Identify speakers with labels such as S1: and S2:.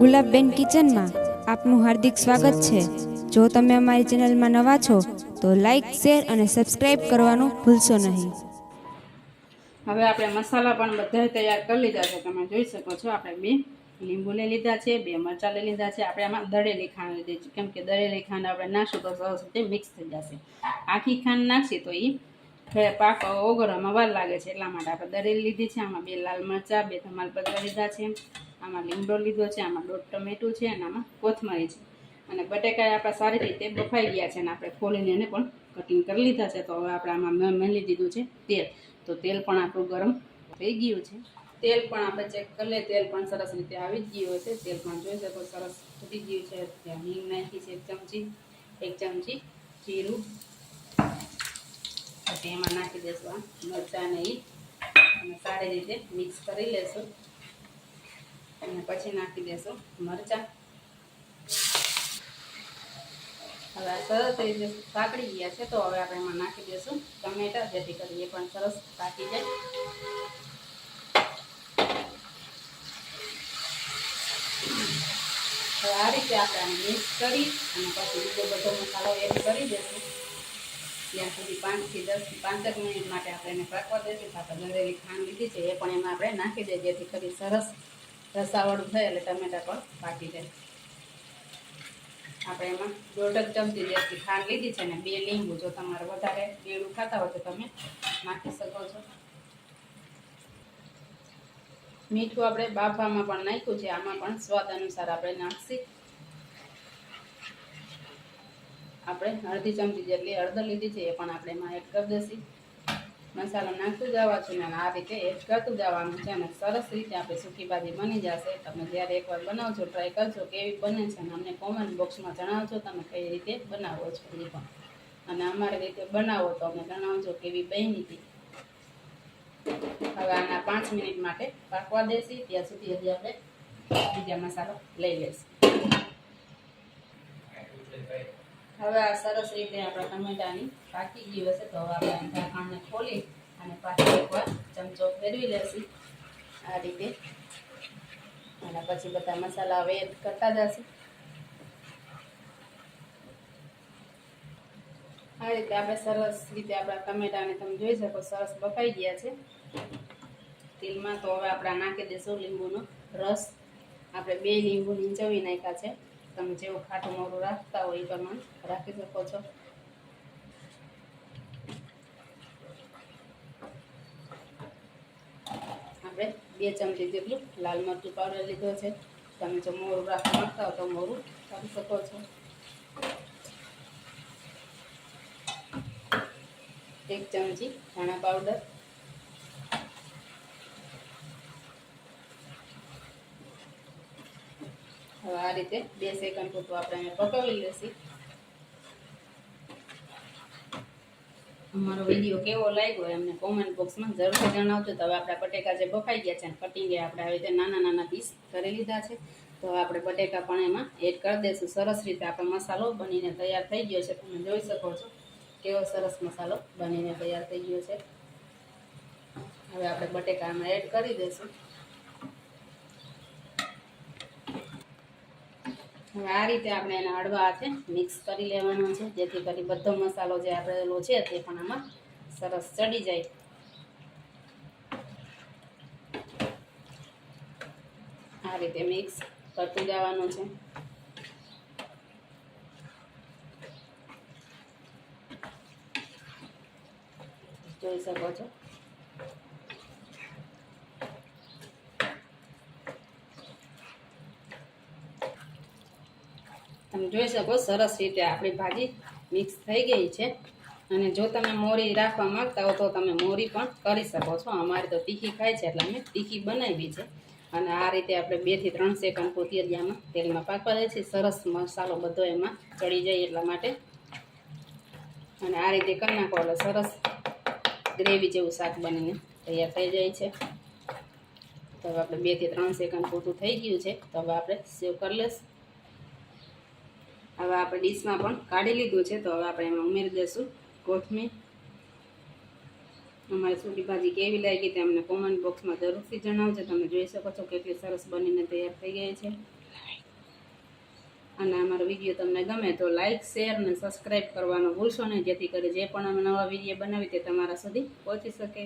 S1: ગુલાબબેન કિચનમાં આપનું હાર્દિક સ્વાગત છે. જો તમે અમારી ચેનલમાં નવા છો, તો લાઈક, શેર અને સબસ્ક્રાઈબ કરવાનું ભૂલશો નહીં.
S2: હવે આપણે મસાલા પણ બધા તૈયાર કરી લીધા છે. તમે જોઈ શકો છો, આપણે બે લીંબુ લઈ લીધા છે, બે મરચાં લઈ લીધા છે. આપણે આમાં દળેલી ખાંડ લીધી છે કેમ કે દળેલી ખાંડ આપણે નાખશું તો સરસ રીતે મિક્સ થઈ જશે. આખી ખાંડ નાખશે તો એ પાક ઓગળવામાં વાર લાગે છે એટલા માટે આપણે દળેલી લીધી છે. આમાં બે લાલ મરચાં, બે તમાલપત્ર લીધા છે. આમાં લીમડો લીધો છે, આમાં દોઢ ટમેટું છે અને આમાં કોથમરી છે. અને બટેકા આપણા સારી રીતે બફાઈ ગયા છે અને આપણે ખોલીને એને પણ કટિંગ કરી લીધા છે. તો હવે આપણે આમાં મેલી દીધું છે તેલ. તો તેલ પણ આપણું ગરમ થઈ ગયું છે. તેલ પણ આપણે ચેક કરી લે તેલ પણ સરસ રીતે આવી જ ગયું હશે. તેલ પણ જોઈ શકો, સરસ ફૂટી ગયું છે. ત્યાં હિંગ નાખી છે, એક ચમચી એક ચમચી જીરું. પછી એમાં નાખી દઈશું આ મરચાં ને એ અને સારી રીતે મિક્સ કરી લેશું. અને પછી નાખી દેશું મરચાં. હવે આ સરસ રીતે પાકડી ગયા છે તો હવે આપણે એમાં નાખી દઈશું ટમેટા, જેથી કરી એ પણ સરસ પાકી જાય. હવે આ રીતે આપણે મિક્સ કરી અને પછી બીજો બધો મસાલો એડ કરી દેશું. ત્યાં સુધી પાંચથી દસ પાંચેક મિનિટ માટે આપણે એને પાકવા દઈશું આપણે દળેલી ખાંડ લીધી છે, એ પણ એમાં આપણે નાખી દઈએ જેથી કરી સરસ રસાવાળું થાય એટલે ટમેટા પણ પાકી જાય આપણે એમાં દોઢ જ ચમચી જેટલી ખાંડ લીધી છે ને બે લીંબુ, જો તમારે વધારે બેડું ખાતા હોય તો તમે નાખી શકો છો. મીઠું આપણે બાફામાં પણ નાખ્યું છે, આમાં પણ સ્વાદ અનુસાર આપણે નાખશી. આપણે અડધી ચમચી જેટલી હળદર લીધી છે, એ પણ આપણે એમાં એડ કરી દઈશું મસાલો નાખતું જવા છું ને આ રીતે એડ કરતું જવાનું છે અને સરસ રીતે આપણે સૂકી ભાજી બની જશે. તમે જ્યારે એકવાર બનાવજો ટ્રાય કરજો, કેવી બને છે અને અમને કોમેન્ટ બોક્સમાં જણાવજો તમે કઈ રીતે બનાવો છો એ પણ. અને અમારી રીતે બનાવો તો અમને જણાવજો કેવી બની હતી. હવે આના પાંચ મિનિટ માટે પાકવા દેસી. ત્યાં સુધી હજી આપણે બીજા મસાલો લઈ લઈશું. હવે આ સરસ રીતે આપણા ટમેટાની પાકી ગયું હશે તો હવે આપણે ઢાંકણને ખોલી અને પાછી એકવાર ચમચો ફેરવી લેશું. આ રીતે. અને પછી બધા મસાલા હવે કરતા જશે. આ રીતે આપણે સરસ રીતે આપણા ટમેટાને તમે જોઈ શકો, સરસ બફાઈ ગયા છે. તેલમાં તો હવે આપણે નાખી દઈશું લીંબુનો રસ. આપણે બે લીંબુ નીચવી નાખ્યા છે. તમે જેવું ખાટું મોરું રાખતા હોય એ પ્રમાણે રાખી શકો છો. આપણે બે ચમચી જેટલું લાલ મરચું પાવડર લીધો છે. તમે જો મોરું રાખવા માંગતા હો તો મોરું રાખી શકો છો. એક ચમચી ધાણા પાવડર હવે આ રીતે બે સેકન્ડ પૂરતું આપણે પકવી લેશી. અમારો વીડિયો કેવો લાગ્યો એમને કોમેન્ટ બોક્સમાં જરૂરથી જણાવજો. તો હવે આપણા બટેકા જે બફાઈ ગયા છે કટિંગે આપણે આવી રીતે નાના નાના પીસ કરી લીધા છે. તો આપણે બટેકા પણ એમાં એડ કરી દઈશું સરસ રીતે આપણે મસાલો બનીને તૈયાર થઈ ગયો છે. તમે જોઈ શકો છો કેવો સરસ મસાલો બનીને તૈયાર થઈ ગયો છે. હવે આપણે બટેકા એડ કરી દઈશું હવે આ રીતે આપણે એના હળવા હાથે મિક્સ કરી લેવાનો છે. જેથી કરી બધો મસાલો જે આપણેલો છે તે પણ આમાં સરસ ચડી જાય. આ રીતે મિક્સ કરતું જવાનું છે. જોઈ શકો છો? તમે જોઈ શકો, સરસ રીતે આપણી ભાજી મિક્સ થઈ ગઈ છે. અને જો તમે મોરી રાખવા માંગતા હો તો તમે મોરી પણ કરી શકો છો. અમારે તો તીખી ખાય છે એટલે અમે તીખી બનાવી છે. અને આ રીતે આપણે બેથી ત્રણ સેકન્ડ જ તેલમાં પાકવા દે છે સરસ મસાલો બધો એમાં ચડી જાય એટલા માટે. અને આ રીતે કરી નાખો એટલે સરસ ગ્રેવી જેવું શાક બનીને તૈયાર થઈ જાય છે. તો હવે આપણે બેથી ત્રણ સેકન્ડ પૂરતું થઈ ગયું છે. તો હવે આપણે સેવ કરી લઈશું. હવે આપણે ડીશમાં પણ કાઢી લીધું છે, તો હવે આપણે એમાં ઉમેરી દઈશું કોથમીર. અમારી સૂટી ભાજી કેવી લાગી તે અમને કોમેન્ટ બોક્સમાં જરૂરથી જણાવજો. તમે જોઈ શકો છો કેટલી સરસ બનીને તૈયાર થઈ ગઈ છે. અને અમારો વીડિયો તમને ગમે તો લાઇક શેર અને સબસ્ક્રાઈબ કરવાનું ભૂલશો નહીં, જેથી કરી જે પણ અમે નવા વીડિયો બનાવી તે તમારા સુધી પહોંચી શકે.